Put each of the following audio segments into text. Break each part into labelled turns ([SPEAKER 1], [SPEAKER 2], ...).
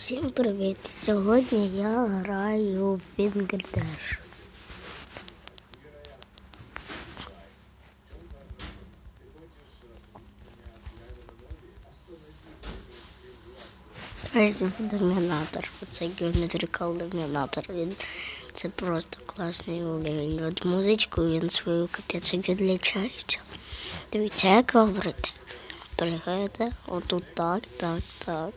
[SPEAKER 1] Всім привіт! Сьогодні я граю в Dash. Ось домінатор. Оце Geometrical домінатор. Він це просто класний уровень. От музичку він свою капець відлічається. Дивіться, як говорити. Пригаєте, отут так, так, так.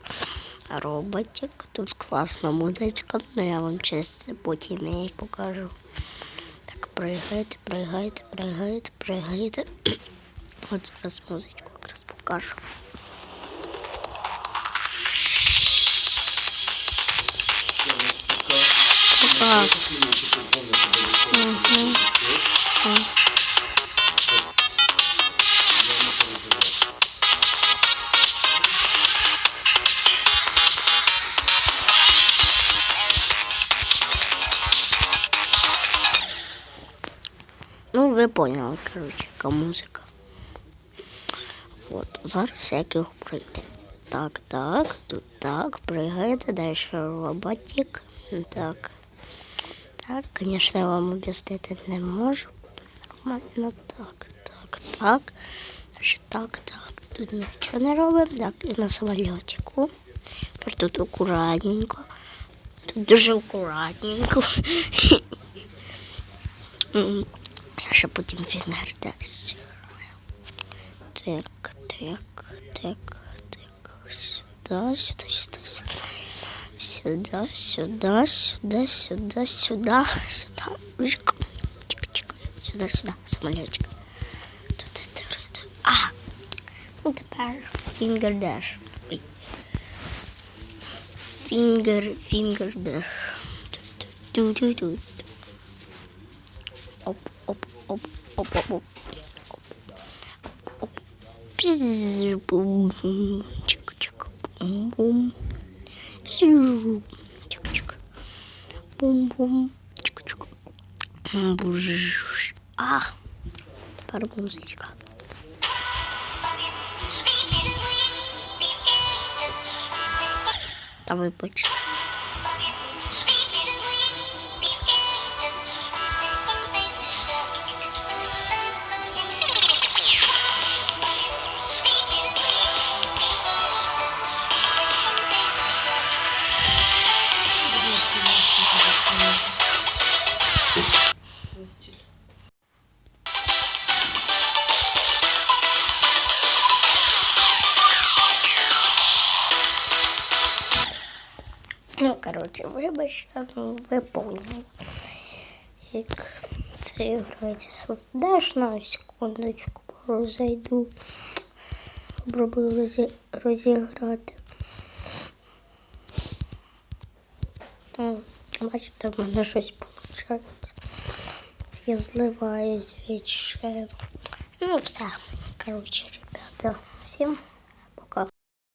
[SPEAKER 1] Роботик. Тут класна музичка, але я вам через потім її покажу. Так, пригайте, пригайте, пригайте, пригайте. От зараз музичку якраз покажу. Опа. Ну, ви поняли, коротше, яка музика. От, зараз як його пройти. Так, так, тут так, пригайте, далі роботик. Так. Так, звісно, я вам об'яснити не можу. Нормально так, так, так. Так, так. Тут нічого не робимо. Так, і на самольотику. Тепер тут акуратненько. Тут дуже акуратненько. Я ще потім зіграю. Так, так, так, так. Сюди, сюди, сюди, сюди. Сюда, сюда, сюда, сюда. Жик. Чик-чик. Сюда, сюда, самолетик. Тут, тут, тут. А! Ну тепер. Ой. Finger, finger dash. Ту-ту-ту. Оп, оп, оп, оп, оп, оп. Оп, оп. Піз, бум, чик-чик, бум-бум. Сижу. Чик-чик. Бум-бум. Чик-чик. Буж. А. Тепер музичка. Та вибачте. Коротше, вибачте, ну ви поняли. Як це грається софтдеш на секундочку розійду. Попробую розі... розіграти. О, бачите, в мене щось виходить. Я зливаюсь від Ну, все. Коротше, ребята, всім